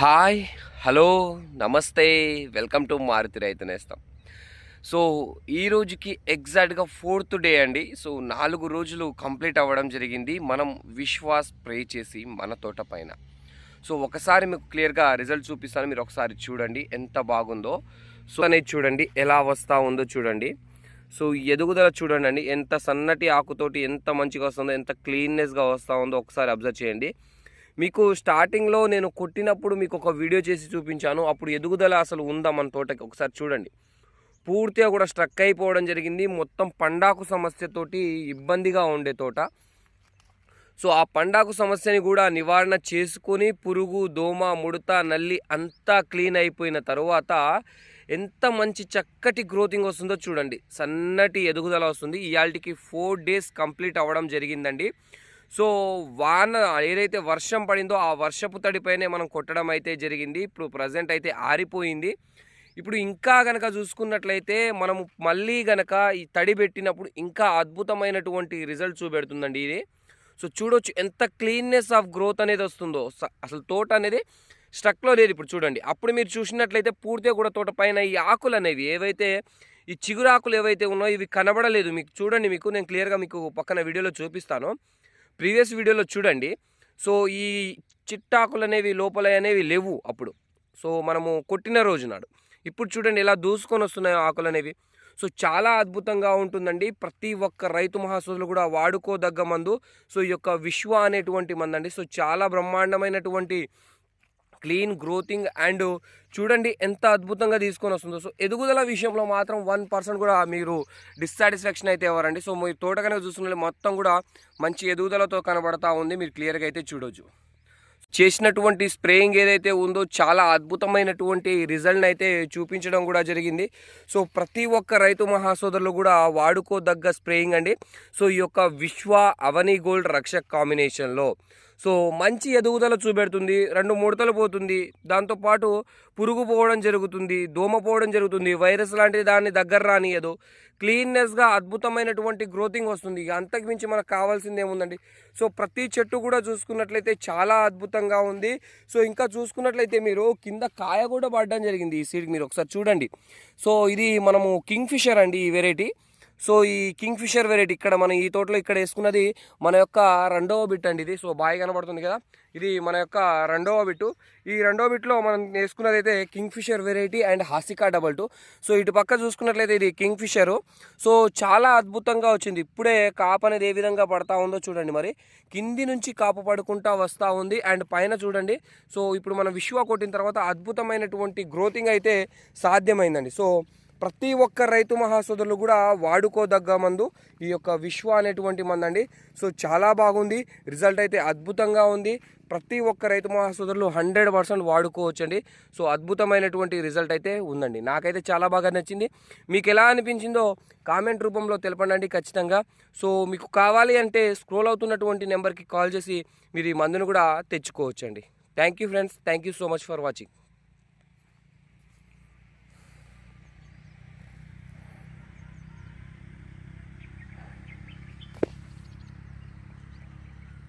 Hi hello నమస్తే welcome to Maruti రైతు నేస్తాం. సో ఈ రోజుకి ఎగ్జాక్ట్గా ఫోర్త్ డే అండి. సో నాలుగు రోజులు కంప్లీట్ అవ్వడం జరిగింది. మనం విశ్వాస్ ప్రే చేసి మన తోట పైన. సో ఒకసారి మీకు క్లియర్గా రిజల్ట్ చూపిస్తాను. మీరు ఒకసారి చూడండి ఎంత బాగుందో. సో అనేది చూడండి ఎలా వస్తూ ఉందో చూడండి. సో ఎదుగుదల చూడండి ఎంత సన్నటి ఆకుతోటి ఎంత మంచిగా వస్తుందో ఎంత క్లీన్నెస్గా వస్తూ ఉందో ఒకసారి అబ్జర్వ్ చేయండి. మీకు స్టార్టింగ్లో నేను కొట్టినప్పుడు మీకు ఒక వీడియో చేసి చూపించాను. అప్పుడు ఎదుగుదల అసలు ఉందా మన తోటకి? ఒకసారి చూడండి. పూర్తిగా కూడా స్ట్రక్ అయిపోవడం జరిగింది. మొత్తం పండాకు సమస్యతోటి ఇబ్బందిగా ఉండే తోట. సో ఆ పండాకు సమస్యని కూడా నివారణ చేసుకొని పురుగు దోమ ముడత నల్లి అంతా క్లీన్ అయిపోయిన తర్వాత ఎంత మంచి చక్కటి గ్రోతింగ్ వస్తుందో చూడండి. సన్నటి ఎదుగుదల వస్తుంది. ఇవాళకి ఫోర్ డేస్ కంప్లీట్ అవ్వడం జరిగిందండి. సో వాన ఏదైతే వర్షం పడిందో ఆ వర్షపు తడిపైనే మనం కొట్టడం అయితే జరిగింది. ఇప్పుడు ప్రజెంట్ అయితే ఆరిపోయింది. ఇప్పుడు ఇంకా గనక చూసుకున్నట్లయితే మనము మళ్ళీ గనక ఈ తడి పెట్టినప్పుడు ఇంకా అద్భుతమైనటువంటి రిజల్ట్ చూపెడుతుందండి ఇది. సో చూడొచ్చు ఎంత క్లీన్నెస్ ఆఫ్ గ్రోత్ అనేది వస్తుందో. స- అసలు తోట అనేది స్ట్రక్లో లేదు ఇప్పుడు చూడండి. అప్పుడు మీరు చూసినట్లయితే పూర్తిగా కూడా తోట పైన ఈ ఆకులు అనేవి ఏవైతే ఈ చిగురు ఆకులు ఏవైతే ఉన్నాయో ఇవి కనబడలేదు. మీకు చూడండి మీకు నేను క్లియర్గా మీకు పక్కన వీడియోలో చూపిస్తాను. ప్రీవియస్ వీడియోలో చూడండి. సో ఈ చిట్టాకులు అనేవి లోపల అనేవి లేవు అప్పుడు. సో మనము కొట్టిన రోజు నాడు. ఇప్పుడు చూడండి ఎలా దూసుకొని వస్తున్నాయో ఆకులు అనేవి సో చాలా అద్భుతంగా ఉంటుందండి. ప్రతి ఒక్క రైతు మహాసోదులు కూడా వాడుకోదగ్గ మందు. సో ఈ యొక్క విశ్వ అనేటువంటి మందండి. సో చాలా బ్రహ్మాండమైనటువంటి క్లీన్ గ్రోతింగ్ అండ్ చూడండి ఎంత అద్భుతంగా తీసుకొని వస్తుందో. సో ఎదుగుదల విషయంలో మాత్రం వన్ పర్సెంట్ కూడా మీరు డిస్సాటిస్ఫాక్షన్ అయితే ఎవరండి. సో మీ తోట కనుక చూసుకుంటే మొత్తం కూడా మంచి ఎదుగుదలతో కనబడతా ఉంది. మీరు క్లియర్గా అయితే చూడొచ్చు. చేసినటువంటి స్ప్రేయింగ్ ఏదైతే ఉందో చాలా అద్భుతమైనటువంటి రిజల్ట్ని అయితే చూపించడం కూడా జరిగింది. సో ప్రతి ఒక్క రైతు మహాసోదరులు కూడా వాడుకోదగ్గ స్ప్రేయింగ్ అండి. సో ఈ యొక్క విశ్వ అవని గోల్డ్ రక్షక్ కాంబినేషన్లో. సో మంచి ఎదుగుదల చూపెడుతుంది రెండు ముడతలు పోతుంది. దాంతోపాటు పురుగు పోవడం జరుగుతుంది దోమ పోవడం జరుగుతుంది. వైరస్ లాంటి దాన్ని దగ్గర రానియదు క్లీన్నెస్గా అద్భుతమైనటువంటి గ్రోతింగ్ వస్తుంది. ఇక అంతకు మించి మనకు కావాల్సింది ఏముందండి? సో ప్రతి చెట్టు కూడా చూసుకున్నట్లయితే చాలా అద్భుతంగా ఉంది. సో ఇంకా చూసుకున్నట్లయితే మీరు కింద కాయ కూడా పడడం జరిగింది ఈ సీడ్కి మీరు ఒకసారి చూడండి. సో ఇది మనము కింగ్ ఫిషర్ అండి ఈ వెరైటీ. సో ఈ కింగ్ ఫిషర్ వెరైటీ ఇక్కడ మనం ఈ తోటలో ఇక్కడ వేసుకున్నది మన యొక్క రెండవ బిట్ అండి ఇది. సో బాగా కనబడుతుంది కదా. ఇది మన యొక్క రెండవ బిట్టు. ఈ రెండవ బిట్లో మనం వేసుకున్నది అయితే Kingfisher variety and Hasika double two. So ఇటు పక్క చూసుకున్నట్లయితే ఇది కింగ్ ఫిషరు సో చాలా అద్భుతంగా వచ్చింది. ఇప్పుడే కాపు అనేది ఏ విధంగా పడతా ఉందో చూడండి మరి. కింది నుంచి కాపు పడుకుంటా వస్తూ ఉంది. అండ్ పైన చూడండి. సో ఇప్పుడు మనం విశ్వ కొట్టిన తర్వాత అద్భుతమైనటువంటి గ్రోతింగ్ అయితే సాధ్యమైందండి. సో ప్రతి ఒక్క రైతు మహాసోదరులు కూడా వాడుకోదగ్గ మందు. ఈ యొక్క విశ్వ అనేటువంటి మందండి. సో చాలా బాగుంది. రిజల్ట్ అయితే అద్భుతంగా ఉంది. ప్రతి ఒక్క రైతు మహాసోదరులు హండ్రెడ్ పర్సెంట్ వాడుకోవచ్చండి. సో అద్భుతమైనటువంటి రిజల్ట్ అయితే ఉందండి. నాకైతే చాలా బాగా నచ్చింది. మీకు ఎలా అనిపించిందో కామెంట్ రూపంలో తెలపండి ఖచ్చితంగా. సో మీకు కావాలి అంటే స్క్రోల్ అవుతున్నటువంటి నెంబర్కి కాల్ చేసి మీరు ఈ మందును కూడా తెచ్చుకోవచ్చండి. Thank you friends. Thank you so much for watching.